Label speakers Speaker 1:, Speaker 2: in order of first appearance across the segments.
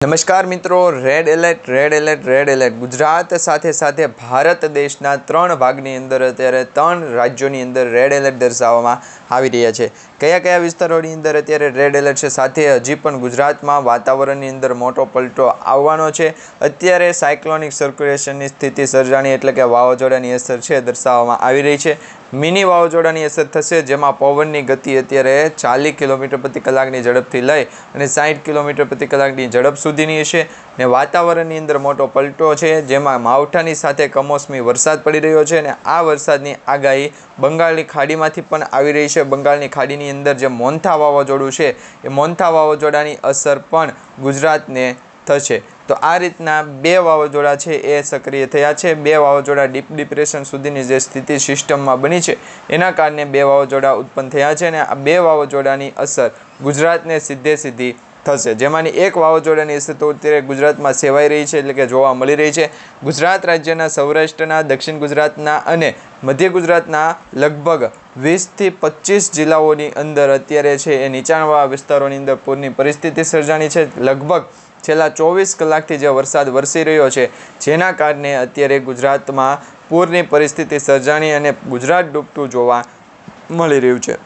Speaker 1: નમસ્કાર મિત્રો red alert red alert red alert Gujarat સાથે સાથે ભારત દેશના ત્રણ ભાગની અંદર અત્યારે ત્રણ રાજ્યોની અંદર રેડ એલર્ટ દર્શાવવામાં આવી રહ્યા છે. કયા કયા વિસ્તારોની અંદર અત્યારે રેડ એલર્ટ છે? સાથે હજી પણ ગુજરાતમાં વાતાવરણની અંદર મોટો પલટો આવવાનો છે. અત્યારે સાયક્લોનિક સર્ક્યુલેશનની સ્થિતિ સર્જાણી એટલે કે વાવાઝોડાની અસર છે, દર્શાવવામાં આવી રહી છે. મિની વાવાઝોડાની અસર થશે, જેમાં પવનની ગતિ અત્યારે ચાલીસ કિલોમીટર પ્રતિ કલાકની ઝડપથી લઈ અને સાઠ કિલોમીટર પ્રતિ કલાકની ઝડપ સુધીની હશે. ને વાતાવરણની અંદર મોટો પલટો છે, જેમાં માવઠાની સાથે કમોસમી વરસાદ પડી રહ્યો છે અને આ વરસાદની આગાહી બંગાળની ખાડીમાંથી પણ આવી રહી છે. બંગાળની ખાડીની અંદર જે મોન્થા વાવાઝોડું છે, એ મોન્થા વાવાઝોડાની અસર પણ ગુજરાતને થશે. તો આ રીતના બે વાવાઝોડા છે એ સક્રિય થયા છે. બે વાવાઝોડા ડીપ ડિપ્રેશન સુધીની જે સ્થિતિ સિસ્ટમમાં બની છે, એના કારણે બે વાવાઝોડા ઉત્પન્ન થયા છે અને આ બે વાવાઝોડાની અસર ગુજરાતને સીધે સીધી થશે. જેમાંની એક વાવાઝોડાની અસર અત્યારે ગુજરાતમાં સેવાઈ રહી છે, એટલે કે જોવા મળી રહી છે. ગુજરાત રાજ્યના સૌરાષ્ટ્રના, દક્ષિણ ગુજરાતના અને મધ્ય ગુજરાતના લગભગ વીસથી પચીસ જિલ્લાઓની અંદર અત્યારે છે એ નીચાણવાળા વિસ્તારોની અંદર પૂરની પરિસ્થિતિ સર્જાણી છે. લગભગ છેલ્લા ચોવીસ કલાકથી જે વરસાદ વરસી રહ્યો છે, જેના કારણે અત્યારે ગુજરાતમાં પૂરની પરિસ્થિતિ સર્જાણી અને ગુજરાત ડૂબતું જોવા મળી રહ્યું છે.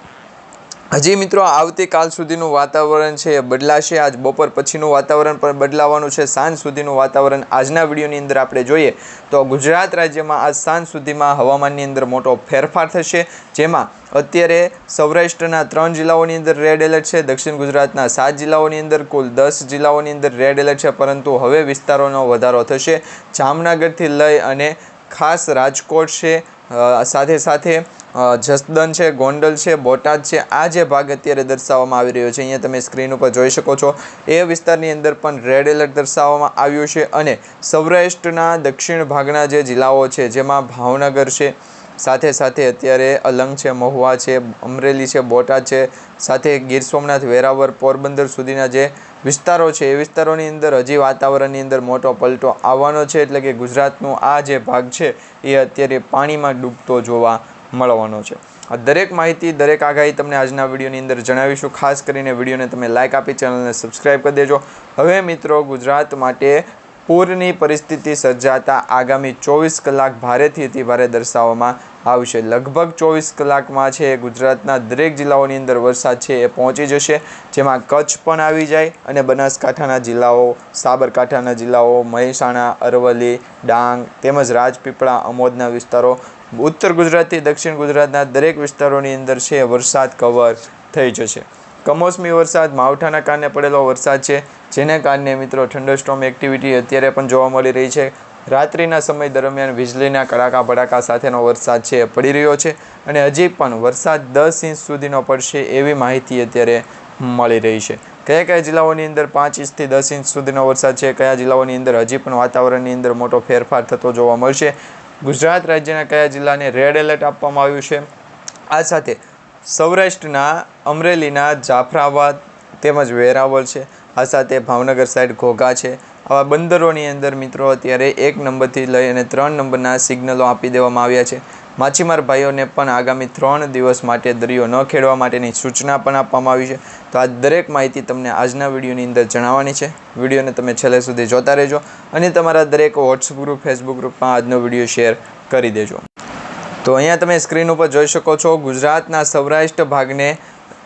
Speaker 1: હજી મિત્રો, આવતીકાલ સુધીનું વાતાવરણ છે બદલાશે. આજ બપોર પછીનું વાતાવરણ પણ બદલાવાનું છે. સાંજ સુધીનું વાતાવરણ આજના વિડીયોની અંદર આપણે જોઈએ તો ગુજરાત રાજ્યમાં આજ સાંજ સુધીમાં હવામાનની અંદર મોટો ફેરફાર થશે. જેમાં અત્યારે સૌરાષ્ટ્રના ત્રણ જિલ્લાઓની અંદર રેડ એલર્ટ છે. દક્ષિણ ગુજરાતના સાત જિલ્લાઓની અંદર કુલ દસ જિલ્લાઓની અંદર રેડ એલર્ટ છે. પરંતુ હવે વિસ્તારોનો વધારો થશે. જામનગરથી લઈ અને ખાસ રાજકોટ છે. સાથે સાથે જસદન છે, ગોંડલ છે, બોટાદ છે, આ જે ભાગ અત્યારે દર્શાવવામાં આવી રહ્યો છે, અહીંયા તમે સ્ક્રીન ઉપર જોઈ શકો છો. એ વિસ્તારની અંદર પણ રેડ એલર્ટ દર્શાવવામાં આવ્યું છે અને સૌરાષ્ટ્રના દક્ષિણ ભાગના જે જિલ્લાઓ છે, જેમાં ભાવનગર છે સાથે સાથે અત્યારે અલંગ છે, મહુવા છે, અમરેલી છે, બોટાદ છે. સાથે ગીર સોમનાથ વેરાવર પોરબંદર સુધીના જે વિસ્તારો છે, એ વિસ્તારોની અંદર હજી વાતાવરણની અંદર મોટો પલટો આવવાનો છે. એટલે કે ગુજરાતનો આ જે ભાગ છે, એ અત્યારે પાણીમાં ડૂબતો જોવા મળવાનો છે. આ દરેક માહિતી, દરેક આગાહી તમને આજના વિડીયોની અંદર જણાવીશું. ખાસ કરીને વિડીયોને તમે લાઇક આપી, ચેનલને સબસ્ક્રાઈબ કરી દેજો. હવે મિત્રો ગુજરાત માટે પૂરની પરિસ્થિતિ સર્જાતા આગામી ચોવીસ કલાક ભારેથી અતિ ભારે દર્શાવવામાં આવશે. લગભગ ચોવીસ કલાકમાં છે ગુજરાતના દરેક જિલ્લાઓની અંદર વરસાદ છે એ પહોંચી જશે, જેમાં કચ્છ પણ આવી જાય અને બનાસકાંઠાના જિલ્લાઓ, સાબરકાંઠાના જિલ્લાઓ, મહેસાણા, અરવલ્લી, ડાંગ તેમજ રાજપીપળા અમોદના વિસ્તારો, ઉત્તર ગુજરાતથી દક્ષિણ ગુજરાતના દરેક વિસ્તારોની અંદર છે વરસાદ કવર થઈ જશે. કમોસમી વરસાદ, માવઠાના કારણે પડેલો વરસાદ છે, જેને કારણે મિત્રો થંડરસ્ટોમ એક્ટિવિટી અત્યારે પણ જોવા મળી રહી છે. રાત્રિના સમય દરમિયાન વીજળીના કડાકા ભડાકા સાથેનો વરસાદ છે, પડી રહ્યો છે અને હજી પણ વરસાદ દસ ઇંચ સુધીનો પડશે એવી માહિતી અત્યારે મળી રહી છે. કયા કયા જિલ્લાઓની અંદર પાંચ ઇંચથી દસ ઇંચ સુધીનો વરસાદ છે, કયા જિલ્લાઓની અંદર હજી પણ વાતાવરણની અંદર મોટો ફેરફાર થતો જોવા મળશે. ગુજરાત રાજ્યના કયા જિલ્લાને રેડ એલર્ટ આપવામાં આવ્યું છે? આ સાથે સૌરાષ્ટ્રના અમરેલીના જાફરાબાદ તેમજ વેરાવળ છે. આ સાથે ભાવનગર સાઈડ ઘોઘા છે. આવા બંદરોની અંદર મિત્રો અત્યારે એક નંબરથી લઈ અને ત્રણ નંબરના સિગ્નલો આપી દેવામાં આવ્યા છે. માછીમાર ભાઈઓને પણ આગામી ત્રણ દિવસ માટે દરિયો ન ખેડવા માટેની સૂચના પણ આપવામાં આવી છે. તો આ દરેક માહિતી તમને આજના વિડીયોની અંદર જણાવવાની છે. વિડીયોને તમે છેલ્લે સુધી જોતા રહેજો અને તમારા દરેક વોટ્સઅપ ગ્રુપ ફેસબુક ગ્રુપમાં આજનો વીડિયો શેર કરી દેજો. તો અહીંયા તમે સ્ક્રીન ઉપર જોઈ શકો છો, ગુજરાતના સૌરાષ્ટ્ર ભાગને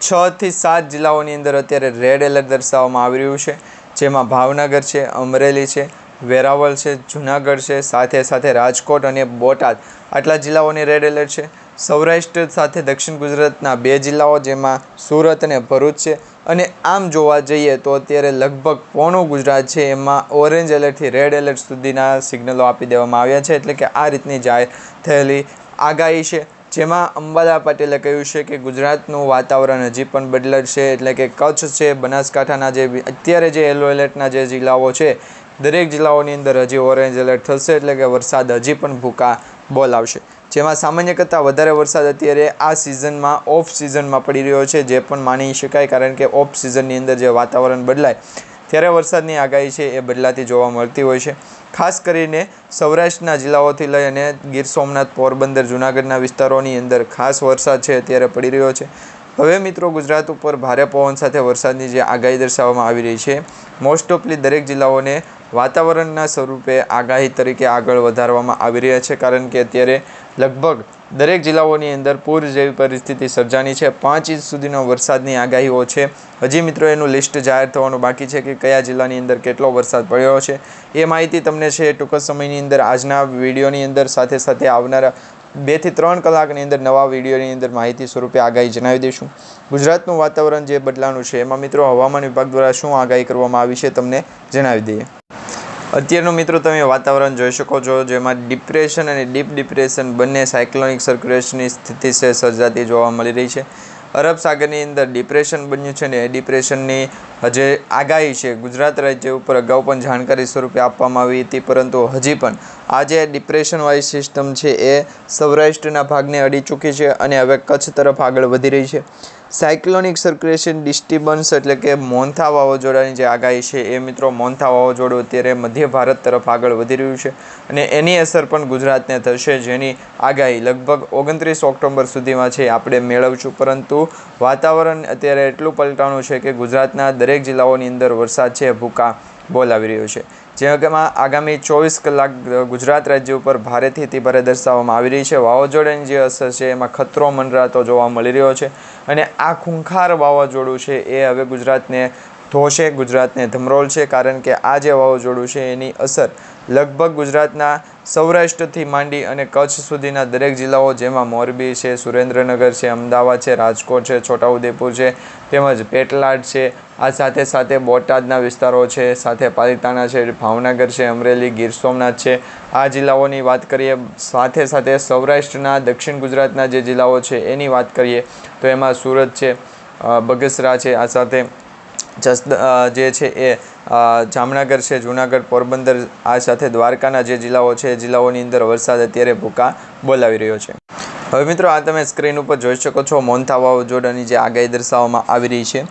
Speaker 1: છથી સાત જિલ્લાઓની અંદર અત્યારે રેડ એલર્ટ દર્શાવવામાં આવી રહ્યું છે. જેમાં ભાવનગર છે, અમરેલી છે, વેરાવળ છે, જુનાગઢ છે, સાથે સાથે રાજકોટ અને બોટાદ. આટલા જિલ્લાઓની રેડ એલર્ટ છે. સૌરાષ્ટ્ર સાથે દક્ષિણ ગુજરાતના બે જિલ્લાઓ જેમાં સુરત અને ભરૂચ છે. અને આમ જોવા જઈએ તો અત્યારે લગભગ પોણું ગુજરાત છે, એમાં ઓરેન્જ એલર્ટથી રેડ એલર્ટ સુધીના સિગ્નલો આપી દેવામાં આવ્યા છે. એટલે કે આ રીતની જાહેર થયેલી આગાહી છે. જેમાં અંબાલા પટેલે કહ્યું છે કે ગુજરાતનું વાતાવરણ હજી પણ બદલાશે એટલે કે કચ્છ છે, બનાસકાંઠાના જે અત્યારે જે યલો એલર્ટના જે જિલ્લાઓ છે, દરેક જિલ્લાઓની અંદર હજી ઓરેન્જ એલર્ટ થશે એટલે કે વરસાદ હજી પણ ભૂકા બોલાવશે જેમાં સામાન્ય કરતાં વધારે વરસાદ અત્યારે આ સિઝનમાં, ઓફ સિઝનમાં પડી રહ્યો છે, જે પણ માની શકાય કારણ કે ઓફ સિઝનની અંદર જે વાતાવરણ બદલાય, ત્યારે વરસાદની આગાહી છે એ બદલાતી જોવા મળતી હોય છે. ખાસ કરીને સૌરાષ્ટ્રના જિલ્લાઓથી લઈ અને ગીર સોમનાથ, પોરબંદર, જૂનાગઢના વિસ્તારોની અંદર ખાસ વરસાદ છે અત્યારે પડી રહ્યો છે. હવે મિત્રો ગુજરાત ઉપર ભારે પવન સાથે વરસાદની જે આગાહી દર્શાવવામાં આવી રહી છે મોસ્ટ ઓફલી દરેક જિલ્લાઓને વાતાવરણના સ્વરૂપે આગાહી તરીકે આગળ વધારવામાં આવી રહ્યા છે. કારણ કે અત્યારે લગભગ દરેક જિલ્લાઓની અંદર પૂર જેવી પરિસ્થિતિ સર્જાની છે. પાંચ ઇંચ સુધીનો વરસાદની આગાહીઓ છે. હજી મિત્રો એનું લિસ્ટ જાહેર થવાનું બાકી છે કે કયા જિલ્લાની અંદર કેટલો વરસાદ પડ્યો છે. એ માહિતી તમને છે ટૂંક સમયની અંદર આજના વિડીયોની અંદર સાથે સાથે આવનારા બેથી ત્રણ કલાકની અંદર નવા વિડીયોની અંદર માહિતી સ્વરૂપે આગાહી જણાવી દઈશું. ગુજરાતનું વાતાવરણ જે બદલાનું છે, એમાં મિત્રો હવામાન વિભાગ દ્વારા શું આગાહી કરવામાં આવી છે, તમને જણાવી દઈએ. અત્યારનું મિત્રો તમે વાતાવરણ જોઈ શકો છો, જેમાં ડિપ્રેશન અને ડીપ ડિપ્રેશન બંને સાયક્લોનિક સર્ક્યુલેશનની સ્થિતિ છે, સર્જાતી જોવા મળી રહી છે. અરબ સાગરની અંદર ડિપ્રેશન બન્યું છે ને એ ડિપ્રેશનની જે આગાહી છે. ગુજરાત રાજ્ય ઉપર અગાઉ પણ જાણકારી સ્વરૂપે આપવામાં આવી હતી, પરંતુ હજી પણ આ જે ડિપ્રેશનવાળી સિસ્ટમ છે એ સૌરાષ્ટ્રના ભાગને અડી ચૂકી છે અને હવે કચ્છ તરફ આગળ વધી રહી છે. સાયક્લોનિક સર્ક્યુલેશન ડિસ્ટર્બન્સ એટલે કે મોન્થા વાવાઝોડાની જે આગાહી છે, એ મિત્રો મોન્થા વાવાઝોડું અત્યારે મધ્ય ભારત તરફ આગળ વધી રહ્યું છે અને એની અસર પણ ગુજરાતને થશે જેની આગાહી લગભગ ઓગણત્રીસ ઓક્ટોબર સુધીમાં છે, આપણે મેળવશું. પરંતુ વાતાવરણ અત્યારે એટલું પલટાણું છે કે ગુજરાતના દરેક જિલ્લાઓની અંદર વરસાદ છે, ભૂકા બોલાવી રહ્યો છે. જેમાં આગામી ચોવીસ કલાક ગુજરાત રાજ્ય ઉપર ભારેથી અતિ ભારે દર્શાવવામાં આવી રહી છે. વાવાઝોડાની જે અસર છે, એમાં ખતરો મંડરાતો જોવા મળી રહ્યો છે અને આ ખૂંખાર વાવાઝોડું છે એ હવે ગુજરાતને ધોશે, ગુજરાતને ધમરોલ છે કારણ કે આ જે વાવાઝોડું છે એની અસર લગભગ ગુજરાતના સૌરાષ્ટ્રથી માંડી અને કચ્છ સુધીના દરેક જિલ્લાઓ જેમાં મોરબી છે, સુરેન્દ્રનગર છે, અમદાવાદ છે, રાજકોટ છે, છોટાઉદેપુર છે, તેમજ પેટલાદ છે. આ સાથે સાથે બોટાદના વિસ્તારો છે, સાથે પાલિતાણા છે, ભાવનગર છે, અમરેલી, ગીર સોમનાથ છે. આ જિલ્લાઓની વાત કરીએ, સાથે સાથે સૌરાષ્ટ્રના દક્ષિણ ગુજરાતના જે જિલ્લાઓ છે એની વાત કરીએ, તો એમાં સુરત છે બગસરા છે, આ સાથે જે છે એ જામનગર છે, જુનાગઢ, પોરબંદર, આ સાથે દ્વારકાના જે જિલ્લાઓ છે, એ જિલ્લાઓની અંદર વરસાદ અત્યારે ભૂકા બોલાવી રહ્યો છે. હવે મિત્રો, આ તમે સ્ક્રીન ઉપર જોઈ શકો છો, મોન્થા વાવાઝોડાની જે આગાહી દર્શાવવામાં આવી રહી છે.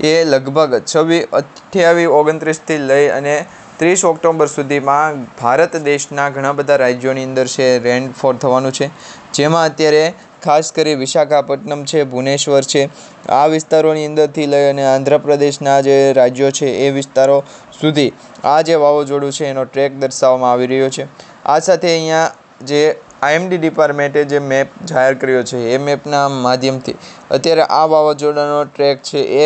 Speaker 1: એ લગભગ છવ્વીસ અઠ્યાવીસ ઓગણત્રીસથી લઈ અને ત્રીસ ઓક્ટોબર સુધીમાં ભારત દેશના ઘણા બધા રાજ્યોની અંદર છે રેનફોલ થવાનું છે. જેમાં અત્યારે ખાસ કરી વિશાખાપટ્ટનમ છે, ભુવનેશ્વર છે. આ વિસ્તારોની અંદરથી લઈ અને આંધ્રપ્રદેશના જે રાજ્યો છે, એ વિસ્તારો સુધી આ જે વાવાઝોડું છે, એનો ટ્રેક દર્શાવવામાં આવી રહ્યો છે. આ સાથે અહીંયા જે આઈએમડી ડિપાર્ટમેન્ટે જે મેપ જાહેર કર્યો છે, એ મેપના માધ્યમથી. અત્યારે આ વાવાઝોડાનો ટ્રેક છે એ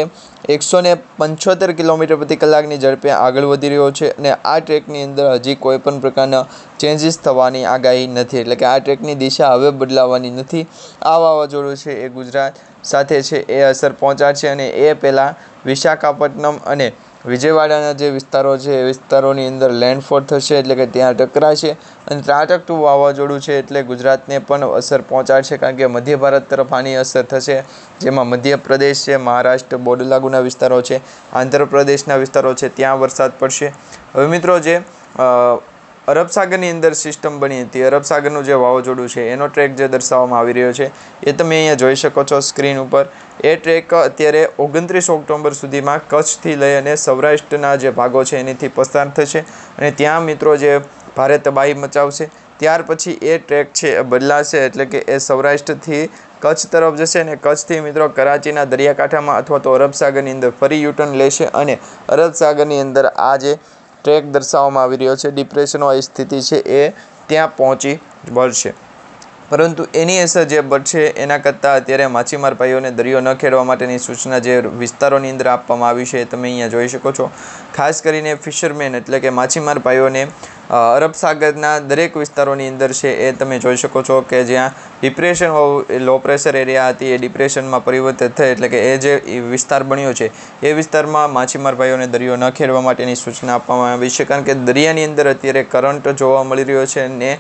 Speaker 1: એકસો ને પંચોતેર કિલોમીટર પ્રતિ કલાકની ઝડપે આગળ વધી રહ્યો છે અને આ ટ્રેકની અંદર હજી કોઈ પણ પ્રકારના ચેન્જીસ થવાની આગાહી નથી. એટલે કે આ ટ્રેકની દિશા હવે બદલાવાની નથી. આ વાવાઝોડું છે એ ગુજરાત સાથે છે, એ અસર પહોંચાડશે અને એ પહેલાં વિશાખાપટ્ટનમ અને વિજયવાડાના જે વિસ્તારો છે, એ વિસ્તારોની અંદર લેન્ડફોલ થશે એટલે કે ત્યાં ટકરાશે અને ત્રાટકતું વાવાઝોડું છે એટલે ગુજરાતને પણ અસર પહોંચાડશે કારણ કે મધ્ય ભારત તરફ આની અસર થશે. જેમાં મધ્યપ્રદેશ છે, મહારાષ્ટ્ર બોર્ડર લાગુના વિસ્તારો છે, આંધ્રપ્રદેશના વિસ્તારો છે, ત્યાં વરસાદ પડશે. હવે મિત્રો જે અરબ સાગરની અંદર સિસ્ટમ બની હતી, અરબ સાગરનું જે વાવાઝોડું છે, એનો ટ્રેક જે દર્શાવવામાં આવી રહ્યો છે, એ તમે અહીંયા જોઈ શકો છો સ્ક્રીન ઉપર. એ ટ્રેક અત્યારે ઓગણત્રીસ ઓક્ટોબર સુધીમાં કચ્છથી લઈ અને સૌરાષ્ટ્રના જે ભાગો છે એનીથી પસાર થશે અને ત્યાં મિત્રો જે ભારે તબાહી મચાવશે, ત્યાર પછી એ ટ્રેક છે એ બદલાશે એટલે કે એ સૌરાષ્ટ્રથી કચ્છ તરફ જશે અને કચ્છથી મિત્રો કરાચીના દરિયાકાંઠામાં અથવા તો અરબ સાગરની અંદર ફરી યુટર્ન લેશે અને અરબ સાગરની અંદર આ જે ટ્રેક દર્શાવવામાં આવી રહ્યો છે, ડિપ્રેશનવાળી સ્થિતિ છે એ ત્યાં પહોંચી વળશે. પરંતુ એની અસર જે બળશે એના કરતાં અત્યારે માછીમાર ભાઈઓને દરિયો ન ખેડવા માટેની સૂચના જે વિસ્તારોની અંદર આપવામાં આવી છે, તમે અહીંયા જોઈ શકો છો. ખાસ કરીને ફિશરમેન એટલે કે માછીમાર ભાઈઓને અરબ સાગરના દરેક વિસ્તારોની અંદર છે એ તમે જોઈ શકો છો કે જ્યાં ડિપ્રેશન લો પ્રેશર એરિયા હતી, એ ડિપ્રેશનમાં પરિવર્તિત થઈ એટલે કે એ જે વિસ્તાર બન્યો છે, એ વિસ્તારમાં માછીમાર ભાઈઓને દરિયો ન ખેડવા માટેની સૂચના આપવામાં આવી છે. કારણ કે દરિયાની અંદર અત્યારે કરંટ જોવા મળી રહ્યો છે અને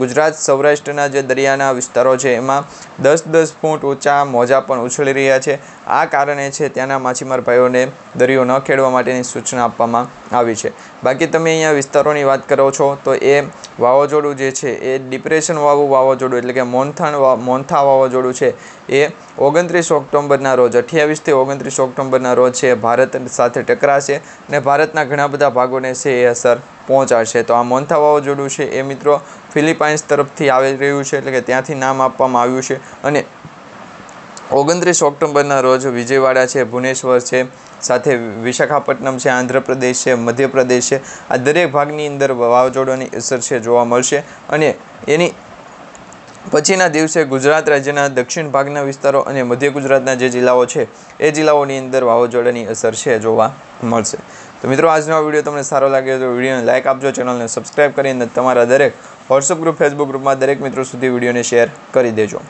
Speaker 1: ગુજરાત, સૌરાષ્ટ્રના જે દરિયાના વિસ્તારો છે, એમાં દસ દસ ફૂટ ઊંચા મોજા પણ ઉછળી રહ્યા છે. આ કારણે છે ત્યાંના માછીમાર ભાઈઓને દરિયો ન ખેડવા માટેની સૂચના આપવામાં આવી છે. બાકી તમે અહીંયા વિસ્તારોની વાત કરો છો, તો એ વાવાઝોડું જે છે, એ ડિપ્રેશન વાળું વાવાઝોડું એટલે કે મોનથાણ મોનથા વાવાઝોડું છે, એ ઓગણત્રીસ ઓક્ટોબરના રોજ, અઠ્યાવીસથી ઓગણત્રીસ ઓક્ટોબરના રોજ છે, ભારત સાથે ટકરાશે અને ભારતના ઘણા બધા ભાગોને છે, એ અસર પહોંચાડશે. તો આ મોન્થા વાવાઝોડું છે, એ મિત્રો ફિલિપાઇન્સ તરફથી આવી રહ્યું છે, એટલે કે ત્યાંથી નામ આપવામાં આવ્યું છે. અને ઓગણત્રીસ ઓક્ટોબરના રોજ વિજયવાડા છે, ભુવનેશ્વર છે સાથે વિશાખાપટ્ટનમ છે, આંધ્રપ્રદેશ છે, મધ્યપ્રદેશ છે. આ દરેક ભાગની અંદર વાવાઝોડાની અસર છે જોવા મળશે. અને એની પછીના દિવસે ગુજરાત રાજ્યના દક્ષિણ ભાગના વિસ્તારો અને મધ્ય ગુજરાતના જે જિલ્લાઓ છે, એ જિલ્લાઓની અંદર વાવાઝોડાની અસર છે જોવા મળશે. તો મિત્રો, આજનો વીડિયો તમને સારો લાગ્યો તો વિડીયોને લાઇક આપજો, ચેનલને સબસ્ક્રાઇબ કરીને તમારા દરેક વોટ્સઅપ ગ્રુપ ફેસબુક ગ્રુપમાં દરેક મિત્રો સુધી વિડીયોને શેર કરી દેજો.